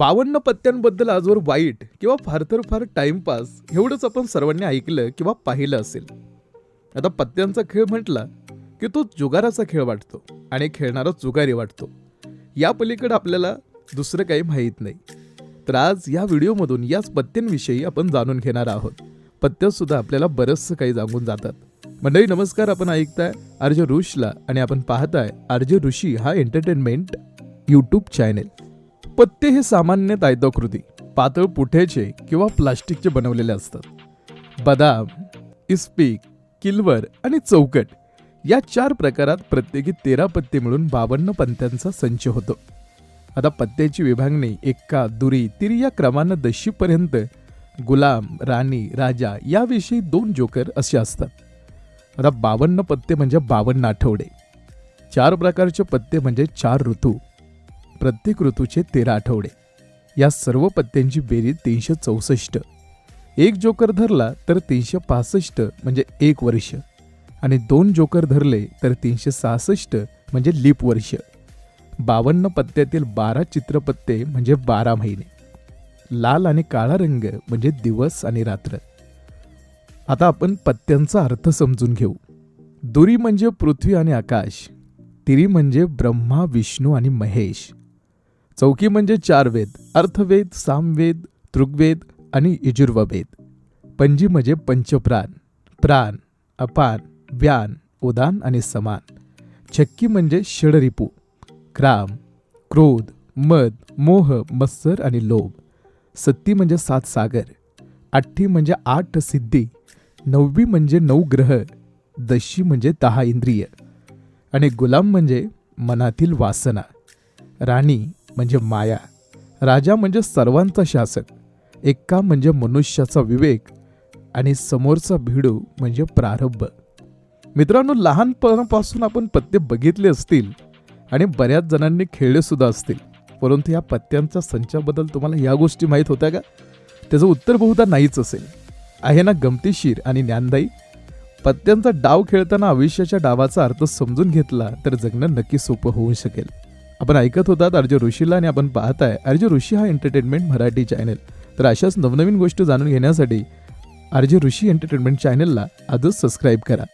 बावन्न पत्त्यांबद्दल आजवर वाईट किंवा फार तर फार टाइमपास एवढंच आपण सर्वांनी ऐकलं किंवा पाहिलं असेल. आता पत्त्यांचा खेळ म्हटला की तो जुगाराचा खेळ वाटतो आणि खेळणारा जुगारी वाटतो. या पलीकडे आपल्याला दुसरं काही माहीत नाही. तर आज या व्हिडिओमधून याच पत्त्यांविषयी आपण जाणून घेणार आहोत. पत्त्यासुद्धा आपल्याला बरंचसं काही जाणून जातात. मंडळी नमस्कार. आपण ऐकताय आर्ज ऋषला आणि आपण पाहताय आर्ज ऋषी हा एंटरटेनमेंट यूट्यूब चॅनेल पत्ते हे सामान्य आयताकृती पातळ पुठ्याचे किंवा प्लास्टिकचे बनवलेले असतात. बदाम इस्पिक किल्वर आणि चौकट या चार प्रकारात प्रत्येकी तेरा पत्ते मिळून बावन्न पत्त्यांचा संच होतो. आता पत्त्याची विभागणी एक्का दुरी तिरी या क्रमानं दशीपर्यंत गुलाम राणी राजा याविषयी दोन जोकर असे असतात. आता बावन्न पत्ते म्हणजे बावन्न आठवडे. चार प्रकारचे पत्ते म्हणजे चार ऋतू. प्रत्येक ऋतूचे तेरा आठवडे. या सर्व पत्त्यांची बेरीज तीनशे चौसष्ट. एक जोकर धरला तर तीनशे पासष्ट म्हणजे एक वर्ष. आणि दोन जोकर धरले तर तीनशे सहासष्ट म्हणजे लीप वर्ष. बावन्न पत्त्यातील बारा चित्रपत्ते म्हणजे बारा महिने. लाल आणि काळा रंग म्हणजे दिवस आणि रात्र. आता आपण पत्त्यांचा अर्थ समजून घेऊ. दुरी म्हणजे पृथ्वी आणि आकाश. तिरी म्हणजे ब्रह्मा विष्णू आणि महेश. चौकी म्हणजे चार वेद अर्थवेद सामवेद तृग्वेद आणि यजुर्ववेद पंजी म्हणजे पंचप्राण प्राण अपान व्यान उदान आणि समान. छक्की म्हणजे षडरिपू क्राम क्रोध मद मोह मत्सर आणि लोभ. सत्ती म्हणजे सात सागर आठ्ठी म्हणजे आठ सिद्धी नववी म्हणजे नऊ ग्रह दशी म्हणजे दहा इंद्रिय. आणि गुलाम म्हणजे मनातील वासना राणी म्हणजे माया. राजा म्हणजे सर्वांचा शासक. एक्का म्हणजे मनुष्याचा विवेक. आणि समोरचा भिडू म्हणजे प्रारंभ. मित्रांनो लहानपणापासून आपण पत्ते बघितले असतील आणि बऱ्याच जणांनी खेळले सुद्धा असतील. परंतु या पत्त्यांच्या संचाबद्दल तुम्हाला या गोष्टी माहीत होत्या का? त्याचं उत्तर बहुधा नाहीच असेल. आहे ना गमतीशीर आणि ज्ञानदायी? पत्त्यांचा डाव खेळताना आयुष्याच्या डावाचा अर्थ समजून घेतला तर जगणं नक्की सोपं होऊ शकेल. आपण ऐकत होतात अर्ज ऋषीला आणि आपण पाहताय अर्ज ऋषी हा एंटरटेनमेंट मराठी चॅनेल तर अशाच नवनवीन गोष्टी जाणून घेण्यासाठी अर्ज ऋषी एंटरटेनमेंट चॅनेलला आजच सबस्क्राईब करा.